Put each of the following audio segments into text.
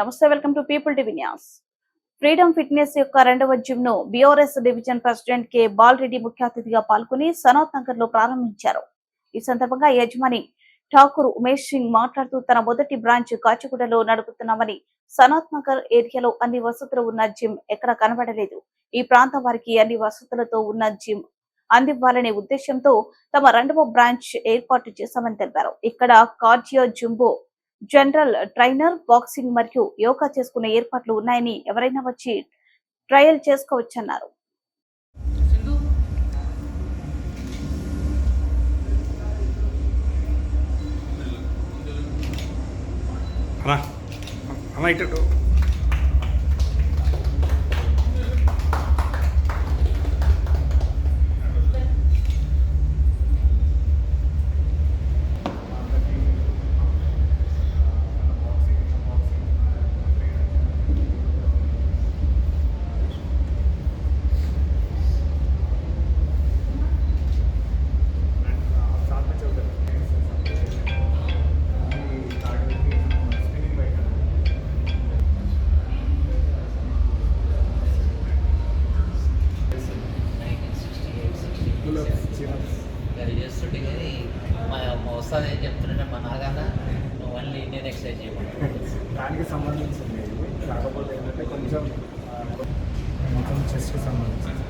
నమస్తే welcome to people TV news. Freedom fitness యొక్క రెండవ జిమ్ను BRS division president K. Balareddy ముఖ్య అతిథిగా పాల్గొని సనత్ నగర్లో ప్రారంభించారు. ఈ సందర్భంగా యజమాని ఠాకూర్ ఉమేష్ సింగ్ మాట్లాడుతూ తన మొదటి బ్రాంచ్ కాచిగూడలో నడుపుతున్నామని సనత్ నగర్ ఏరియాలో అన్ని వసతులు ఉన్న జిమ్ ఎక్కడ కనబడలేదు. ఈ ప్రాంతం వారికి అన్ని వసతులతో ఉన్న జిమ్ అందివ్వాలనే ఉద్దేశంతో తమ రెండవ బ్రాంచ్ ఏర్పాటు చేశామని తెలిపారు. ఇక్కడ cardio zumba general trainer boxing మరియు యోగా చేసుకునే ఏర్పాట్లు ఉన్నాయని ఎవరైనా వచ్చి ట్రయల్ చేసుకోవచ్చన్నారు. అలా అలా ఇటు. ఏం చెప్తున్నా మా నాగన్న నువ్వు అన్నీ నేను ఎక్సైజ్ చేయమంటావు దానికి సంబంధించింది కాకపోతే ఏంటంటే కొంచెం మొత్తం చెస్ట్కి సంబంధించింది.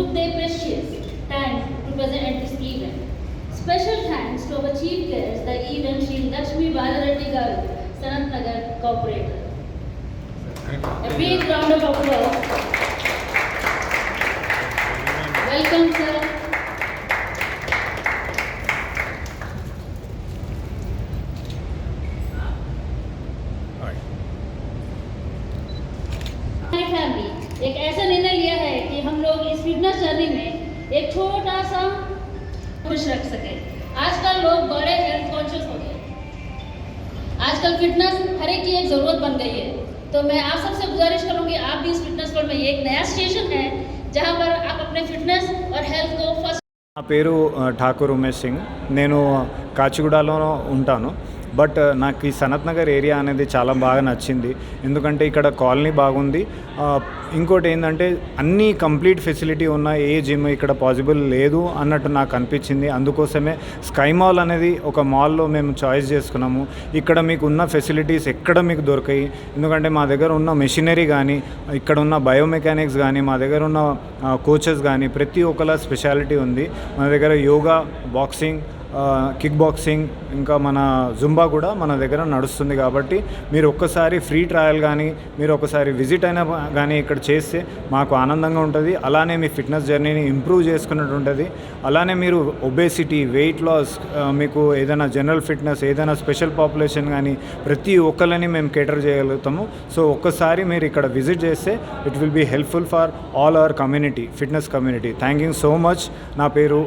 took their precious time to present at this event. Special thanks to our chief guest, the event Shri Lakshmi Balareddy Garu, Sanat Nagar Corporator. A big round of applause. Welcome, sir. एक ऐसा निर्णय लिया है कि हम लोग इस fitness journey में एक छोटा सा खुश रख सके आजकल लोग बड़े हेल्थ कॉन्शियस हो गए आजकल फिटनेस हर एक की एक ज़रूरत बन गई है तो मैं आप सबसे गुजारिश करूंगी आप भी इस फिटनेस वर्ल्ड में ये एक नया स्टेशन है जहां पर आप अपने फिटनेस और हेल्थ को फर्स्ट నా పేరు ఆ, ఠాకూర్ ఉమేష్ సింగ్ నేను కాచిగూడలో ఉంటాను బట్ నాకు ఈ సనత్ నగర్ ఏరియా అనేది చాలా బాగా నచ్చింది. ఎందుకంటే ఇక్కడ కాలనీ బాగుంది. ఇంకోటి ఏంటంటే అన్ని కంప్లీట్ ఫెసిలిటీ ఉన్న ఏ జిమ్ ఇక్కడ పాసిబుల్ లేదు అన్నట్టు నాకు అనిపించింది. అందుకోసమే స్కై మాల్ అనేది ఒక మాల్లో మేము చాయిస్ చేసుకున్నాము. ఇక్కడ మీకు ఉన్న ఫెసిలిటీస్ ఎక్కడ మీకు దొరకాయి ఎందుకంటే మా దగ్గర ఉన్న మెషినరీ కానీ ఇక్కడ ఉన్న బయోమెకానిక్స్ కానీ మా దగ్గర ఉన్న కోచెస్ కానీ ప్రతి ఒక్కలా స్పెషాలిటీ ఉంది. మన దగ్గర యోగా బాక్సింగ్ కిక్ బాక్సింగ్ ఇంకా మన జుంబా కూడా మన దగ్గర నడుస్తుంది కాబట్టి మీరు ఒక్కసారి ఫ్రీ ట్రయల్ కానీ మీరు ఒకసారి విజిట్ అయినా కానీ ఇక్కడ చేస్తే మాకు ఆనందంగా ఉంటుంది. అలానే మీ ఫిట్నెస్ జర్నీని ఇంప్రూవ్ చేసుకున్నట్టు ఉంటుంది. అలానే మీరు ఒబేసిటీ వెయిట్ లాస్ మీకు ఏదైనా జనరల్ ఫిట్నెస్ ఏదైనా స్పెషల్ పాపులేషన్ కానీ ప్రతి ఒక్కరిని మేము కేటర్ చేయగలుగుతాము. సో ఒక్కసారి మీరు ఇక్కడ విజిట్ చేస్తే it will be helpful for all our community fitness community thank you so much నా పేరు